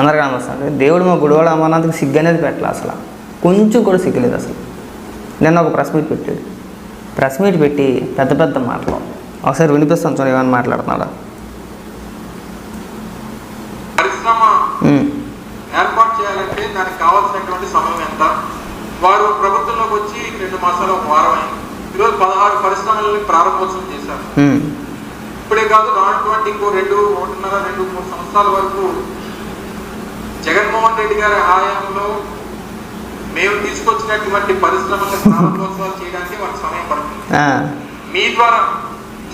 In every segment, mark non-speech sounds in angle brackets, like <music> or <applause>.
అందరికీ నమస్తే దేవుడు మా గుడివాడ అమర్నాథ్కి సిగ్గు అనేది పెట్టలే అసలు. కొంచెం కూడా సిగ్గులేదు అసలు. నిన్న ఒక ప్రెస్ మీట్ పెట్టాడు. ప్రెస్ మీట్ పెట్టి పెద్ద పెద్ద మాటలు. ఒకసారి వినిపిస్తాను చూడండి ఏమైనా మాట్లాడుతున్నాడా. పరిశ్రమ ఏర్పాటు చేయాలంటే దానికి కావాల్సినటువంటి సమయం ఎంత? వారు ప్రభుత్వంలోకి వచ్చి రెండు మాసాలు ఒక వారం అయింది. ఈరోజు పదహారు పరిశ్రమలని ప్రారంభోత్సవం చేశారు. ఇప్పుడే కాదు రానటువంటి ఇంకో రెండు ఒకటిన్నర రెండు మూడు సంవత్సరాల వరకు జగన్మోహన్ రెడ్డి గారి హయాంలో మేము తీసుకొచ్చినటువంటి పరిశ్రమల ప్రారంభోత్సవాలు చేయడానికి వాళ్ళకి సమయం పడుతుంది. మీ ద్వారా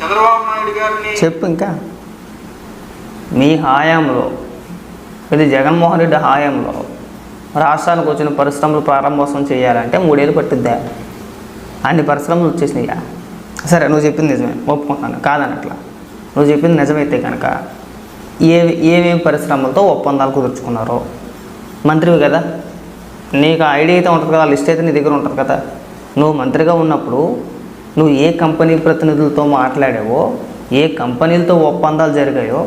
చంద్రబాబు నాయుడు గారిని చెప్పు ఇంకా. మీ హాయంలో ఇది జగన్మోహన్ రెడ్డి హాయంలో రాష్ట్రానికి వచ్చిన పరిశ్రమలు ప్రారంభోత్సవం చేయాలంటే మూడేళ్ళు పట్టుద్దా? అన్ని పరిశ్రమలు వచ్చేసినాయా సరే నువ్వు చెప్పింది నిజమే ఒప్పుకుంటాను కాదనట్లా. నువ్వు చెప్పింది నిజమైతే కనుక ఏ ఏమేమి పరిశ్రమలతో ఒప్పందాలు కుదుర్చుకున్నారో. మంత్రివి కదా? నీకు ఐడియా అయితే ఉంటుంది కదా లిస్ట్ అయితే నీ దగ్గర ఉంటుంది కదా? నువ్వు మంత్రిగా ఉన్నప్పుడు నువ్వు ఏ కంపెనీ ప్రతినిధులతో మాట్లాడావో ఏ కంపెనీలతో ఒప్పందాలు జరిగాయో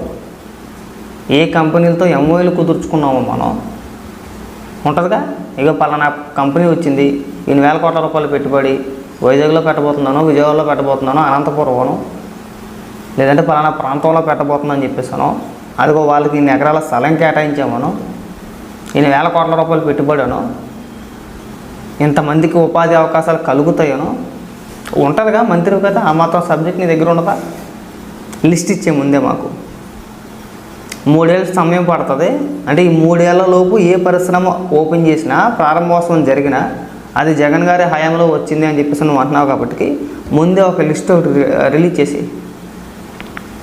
ఏ కంపెనీలతో ఎంఓఏలు కుదుర్చుకున్నామో మనం ఉంటుందిగా? ఇక పలానా కంపెనీ వచ్చింది ఈయన వేల కోట్ల రూపాయలు పెట్టుబడి వైజాగ్లో పెట్టబోతున్నాను విజయవాడలో పెట్టబోతున్నాను అనంతపురంను లేదంటే పలానా ప్రాంతంలో పెట్టబోతున్నాను అని చెప్పేసాను అదిగో వాళ్ళకి ఇన్ని ఎకరాల స్థలం కేటాయించామను ఇన్ని వేల కోట్ల రూపాయలు పెట్టుబడను. ఇంతమందికి ఉపాధి అవకాశాలు కలుగుతాయను. ఉంటుందిగా మంత్రి కదా ఆ మాత్రం సబ్జెక్ట్ నీ దగ్గర ఉండదా? లిస్ట్ ఇచ్చే ముందే మాకు. మూడేళ్ళ సమయం పడుతుంది. అంటే ఈ మూడేళ్ళలోపు ఏ పరిశ్రమ ఓపెన్ చేసినా ప్రారంభోత్సవం జరిగినా అది జగన్ గారి హయాంలో వచ్చింది అని చెప్పేసి నువ్వు అంటున్నావు కాబట్టి ముందే ఒక లిస్ట్ ఒకటి రిలీజ్ చేసి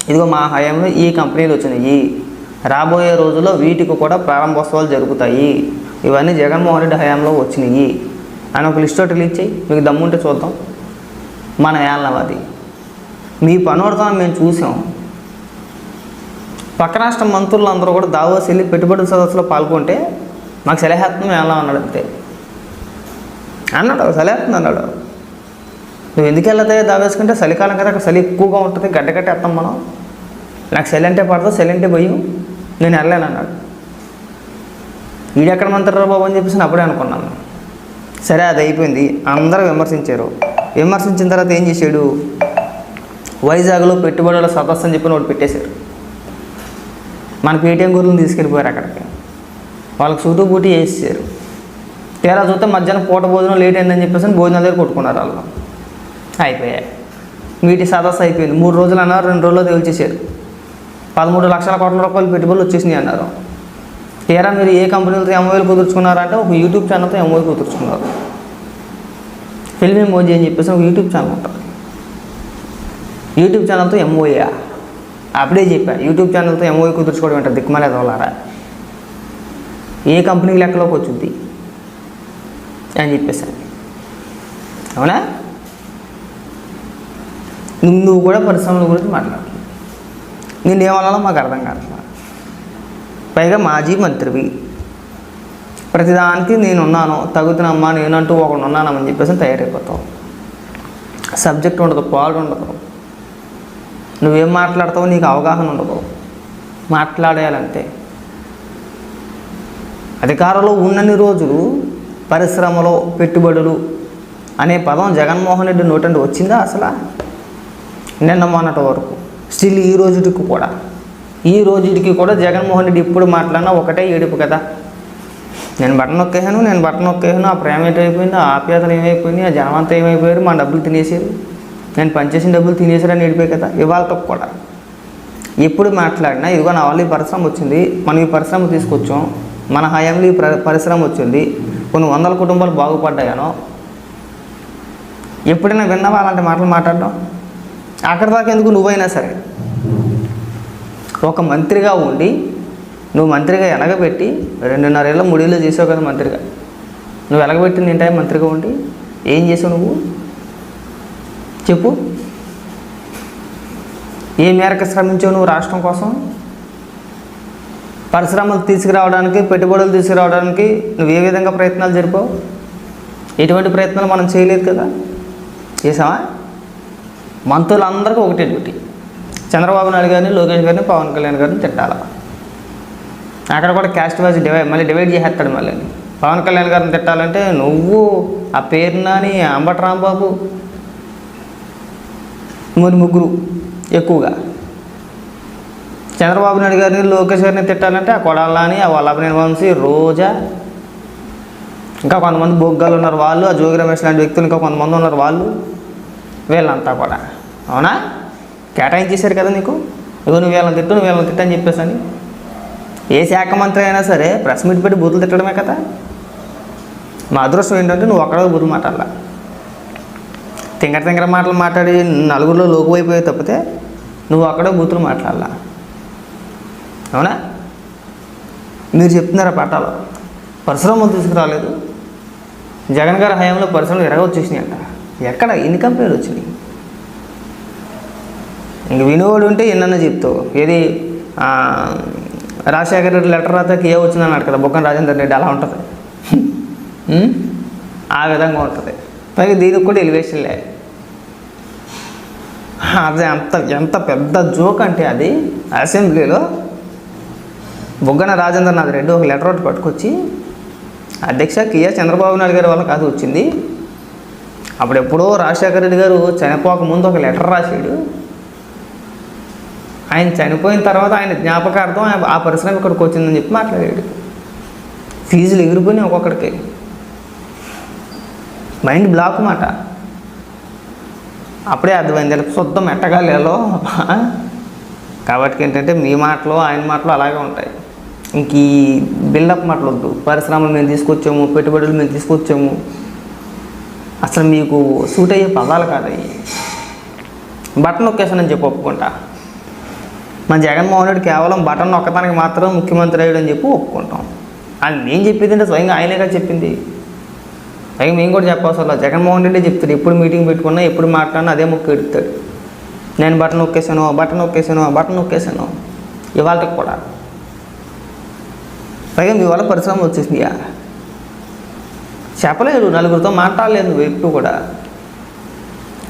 ఇదిగో మా హయాంలో ఈ కంపెనీలు వచ్చినాయి. రాబోయే రోజుల్లో వీటికి కూడా ప్రారంభోత్సవాలు జరుగుతాయి. ఇవన్నీ జగన్మోహన్ రెడ్డి హయాంలో వచ్చినాయి. అని ఒక లిస్ట్ ఒకటి రిలీజ్ చేయి. మీకు దమ్ముంటే చూద్దాం. మన ఏళ్ళం అది. మీ పనోడతాం మేము చూసాం. పక్క రాష్ట్ర మంత్రులు అందరూ కూడా దావోస్ వెళ్ళి పెట్టుబడుల సదస్సులో పాల్గొంటే మాకు సలహాత్మం ఎలా అన్నాడు అంతే. అన్నాడు సలహాత్మ అన్నాడు. నువ్వు ఎందుకు వెళ్తాయి దావేసుకుంటే? చలికాలం కదా అక్కడ చలి ఎక్కువగా ఉంటుంది గడ్డ కట్టేస్తాం మనం. నాకు చలి అంటే పడదు చలి అంటే భయం. నేను వెళ్ళలేను అన్నాడు వీడెక్కడ మంత్రి బాబు అని చెప్పేసి అప్పుడే అనుకున్నాను. సరే అది అయిపోయింది. అందరూ విమర్శించారు. విమర్శించిన తర్వాత ఏం చేశాడు? వైజాగ్లో పెట్టుబడుల సదస్సు అని చెప్పి ఒకటి పెట్టేశారు. మన పేటీఎం గురులను తీసుకెళ్ళిపోయారు అక్కడికి. వాళ్ళకి సూటు బూటి వేసేసారు. తీరా చూస్తే మధ్యాహ్నం పూట భోజనం లేట్ అయిందని చెప్పేసి భోజనం దగ్గర కొట్టుకున్నారు వాళ్ళు. అయిపోయాయి. వీటి సదస్సు అయిపోయింది. మూడు రోజులు అన్నారు రెండు రోజుల్లో తేల్చేసారు పదమూడు లక్షల కోట్ల రూపాయలు పెట్టుబడులు వచ్చేసినాయి అన్నారు. తీరా మీరు ఏ కంపెనీలతో ఎంఓఏలు కుదుర్చుకున్నారంటే ఒక యూట్యూబ్ ఛానల్తో ఎంఓఏ కుదుర్చుకున్నారు. ఫిల్మ్ ఎమోజీ అని చెప్పేసి ఒక యూట్యూబ్ ఛానల్ ఉంటుంది. యూట్యూబ్ ఛానల్తో ఎంఓఏ అప్పుడే చెప్పా యూట్యూబ్ ఛానల్తో ఎంఓఏ కుదుర్చుకోవడం అంటే దిక్కుమలేదు వాళ్ళారా ఏ కంపెనీ లెక్కలోకి వచ్చింది? అని చెప్పేసాను అవునా? నువ్వు నువ్వు కూడా పరిశ్రమల గురించి మాట్లాడు నేను ఏమన్నా మాకు అర్థం కావట్లా పైగా మాజీ మంత్రివి. ప్రతిదానికి నేనున్నాను తగుతున్నమ్మా నేనంటూ ఒకడు ఉన్నానని చెప్పేసి తయారైపోతావు. సబ్జెక్ట్ ఉండదు పాలు ఉండదు. నువ్వేం మాట్లాడతావు నీకు అవగాహన ఉండదు. మాట్లాడేయాలంతే. అధికారంలో ఉన్నన్ని రోజులు పరిశ్రమలో పెట్టుబడులు అనే పదం జగన్మోహన్ రెడ్డి నోటండి వచ్చిందా అసలు? నిన్న మొన్నటి వరకు. స్టిల్ ఈ రోజుటికి కూడా. ఈ రోజుటికి కూడా జగన్మోహన్ రెడ్డి ఇప్పుడు మాట్లాడినా ఒకటే ఏడుపు కదా. నేను బట్టను నొక్కేసాను నేను బటన్ నొక్కేసాను ఆ ప్రేమ ఏమైపోయింది ఆ ఆప్యాయతలు ఏమైపోయింది ఆ జనమంతా ఏమైపోయారు మా డబ్బులు తినేసారు నేను పనిచేసిన డబ్బులు తినేసారని ఏడిపోయి కదా ఇవాళతో కూడా. ఎప్పుడు మాట్లాడినా ఇదిగో నా వాళ్ళు ఈ పరిశ్రమ వచ్చింది మనం ఈ పరిశ్రమ తీసుకొచ్చాం మన హయాంలో ఈ పరిశ్రమ వచ్చింది కొన్ని వందల కుటుంబాలు బాగుపడ్డాయనో. ఎప్పుడైనా విన్నావా అలాంటి మాటలు మాట్లాడడం? అక్కడ దాకా ఎందుకు నువ్వైనా సరే? ఒక మంత్రిగా ఉండి నువ్వు మంత్రిగా ఎనగబెట్టి రెండున్నరేళ్ళ మూడేళ్ళు చేసావు కదా మంత్రిగా. నువ్వు ఎలగబెట్టింది ఏంటో మంత్రిగా ఉండి ఏం చేసావు నువ్వు? చెప్పు. ఏ మేరకు శ్రమించావు నువ్వు రాష్ట్రం కోసం? పరిశ్రమలు తీసుకురావడానికి పెట్టుబడులు తీసుకురావడానికి నువ్వు ఏ విధంగా ప్రయత్నాలు జరిపావు? ఎటువంటి ప్రయత్నాలు మనం చేయలేదు కదా? చేసావా? మంత్రులందరికీ ఒకటే డ్యూటీ. చంద్రబాబు నాయుడు గారిని లోకేష్ గారిని పవన్ కళ్యాణ్ గారిని తిట్టాల. అక్కడ కూడా క్యాస్ట్ వైజ్ డివైడ్ మళ్ళీ డివైడ్ చేసేస్తాడు మళ్ళీ. పవన్ కళ్యాణ్ గారిని తిట్టాలంటే నువ్వు ఆ పేరునాని అంబట రాంబాబు మరి ముగ్గురు ఎక్కువగా. చంద్రబాబు నాయుడు గారిని లోకేష్ గారిని తిట్టాలంటే ఆ కొడాలని ఆ వల్లభనేని వంశీ రోజా ఇంకా కొంతమంది బొగ్గాలు ఉన్నారు వాళ్ళు ఆ జోగి రమేష్ లాంటి వ్యక్తులు ఇంకా కొంతమంది ఉన్నారు వాళ్ళు. వీళ్ళంతా కూడా. అవునా? కేటాయించేశారు కదా నీకు? ఇగో నువ్వు వీళ్ళని తిట్టు నువ్వు వీళ్ళని తిట్టని అని చెప్పేసి అని ఏ శాఖ మంత్రి అయినా సరే ప్రెస్ మీట్ పెట్టి బూతులు తిట్టడమే కదా. మా అదృష్టం ఏంటంటే నువ్వు ఒక్కడో బూతులు మాట్లాడాల. తింగర తింగర మాటలు మాట్లాడి నలుగురిలో లోకు అయిపోయి తప్పితే నువ్వు అక్కడే బూతులు మాట్లాడాల. అవునా? మీరు చెప్తున్నారా పాఠాలు? పరిశ్రమలు తీసుకురాలేదు. జగన్ గారి హయాంలో పరిశ్రమలు ఎరగ వచ్చేసినాయి అంట ఎక్కడ? ఎన్ని కంపెనీలు వచ్చినాయి? ఇంక వినోడు ఉంటే ఎన్నన్నా చెప్తావు. ఏది రాజశేఖర రెడ్డి లెటర్ రాతకి ఏ వచ్చిందని కదా బొక్కన రాజేందర్ రెడ్డి అలా ఉంటుంది. <laughs> ఆ విధంగా ఉంటుంది. పైగా దీనికి కూడా ఎలివేషన్లే అది అంత ఎంత పెద్ద జోక్ అంటే అది. అసెంబ్లీలో బొగ్గన రాజేంద్రనాథ్ రెడ్డి ఒక లెటర్ ఒకటి పట్టుకొచ్చి అధ్యక్ష కియా చంద్రబాబు నాయుడు గారి వల్ల కాదు వచ్చింది. అప్పుడు ఎప్పుడో రాజశేఖర రెడ్డి గారు చనిపోక ముందు ఒక లెటర్ రాశాడు. ఆయన చనిపోయిన తర్వాత ఆయన జ్ఞాపకార్థం ఆయన- ఆ పరిశ్రమ ఇక్కడికి వచ్చిందని చెప్పి మాట్లాడాడు. ఫీజులు ఎగిరిపోయినాయి ఒక్కొక్కడికి. మైండ్ బ్లాక్ మాట. అప్పుడే అర్థమైంది శుద్ధం ఎట్టగాలేలో. కాబట్టి ఏంటంటే మీ మాటలు ఆయన మాటలు అలాగే ఉంటాయి. ఇంక ఈ బిల్డప్ మాటలు వద్దు పరిశ్రమలు మేము తీసుకొచ్చాము పెట్టుబడులు మేము తీసుకొచ్చాము. అసలు మీకు సూట్ అయ్యే పదాలు కాదు అవి బటన్ నొక్కేసానని చెప్పి ఒప్పుకుంటా. మన జగన్మోహన్ రెడ్డి కేవలం బటన్ నొక్కడానికి మాత్రం ముఖ్యమంత్రి అయ్యాడు అని చెప్పి ఒప్పుకుంటాం. అది నేను చెప్పేది అంటే స్వయంగా ఆయనేగా చెప్పింది. పైగా మేము కూడా చెప్పవసరం జగన్మోహన్ రెడ్డి చెప్తాడు ఎప్పుడు మీటింగ్ పెట్టుకున్నా ఎప్పుడు మాట్లాడినా అదే ముక్కు ఎడుతాడు. నేను బటన్ నొక్కేసాను బటన్ నొక్కేసాను బటన్ నొక్కేసాను ఇవాళకి కూడా. పైగా మీ వల్ల పరిశ్రమ వచ్చేసింది చెప్పలేదు నలుగురితో మాట్లాడలేదు నువ్వు ఎప్పుడు కూడా.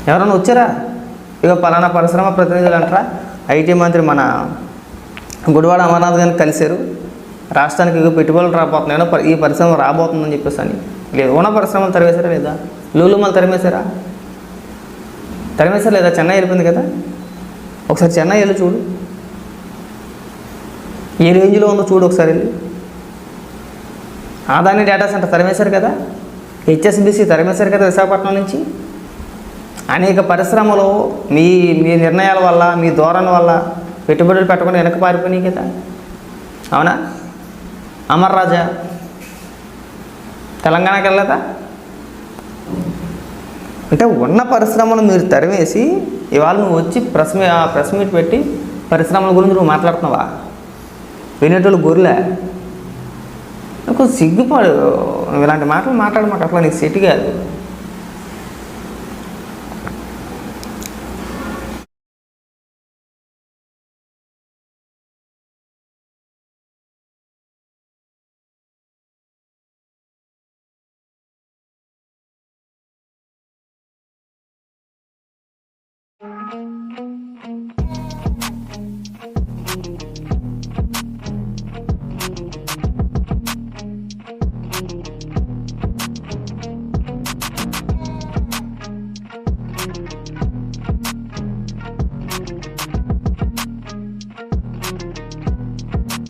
ఎవరైనా వచ్చారా? ఇక పలానా పరిశ్రమ ప్రతినిధులు అంటారా? ఐటీ మంత్రి మన గుడివాడ అమర్నాథ్ గారిని కలిశారు. రాష్ట్రానికి ఇక పెట్టుబడులు రాబోతున్నాయో. ఈ పరిశ్రమ రాబోతుందని చెప్పేసి అని లేదు ఉన్న పరిశ్రమలు తరివేశారా లేదా? లూలుమలు తరిమేశారా? తరిమేశారా లేదా? చెన్నై వెళ్ళిపోయింది కదా. ఒకసారి చెన్నై వెళ్ళి చూడు. ఏ రేంజ్లో ఉందో చూడు ఒకసారి వెళ్ళి. ఆదాని డేటా సెంటర్ తరిమేశారు కదా. హెచ్ఎస్బిసి తరిమేశారు కదా విశాఖపట్నం నుంచి అనేక పరిశ్రమలు మీ మీ నిర్ణయాల వల్ల మీ ధోరణి వల్ల పెట్టుబడులు పెట్టకుండా వెనక పారిపోయినాయి కదా. అవునా? అమర్ రాజా తెలంగాణకి వెళ్ళదా అంటే ఉన్న పరిశ్రమలు మీరు తరివేసి ఇవాళ నువ్వు వచ్చి ప్రెస్ ప్రెస్ మీట్ పెట్టి పరిశ్రమల గురించి నువ్వు మాట్లాడుతున్నావా? వినేటోళ్ళు గొర్రెలే. కొంచెం సిగ్గుపడు ఇలాంటి మాటలు మాట్లాడు మాకు అసలు నీకు సెట్ కాదు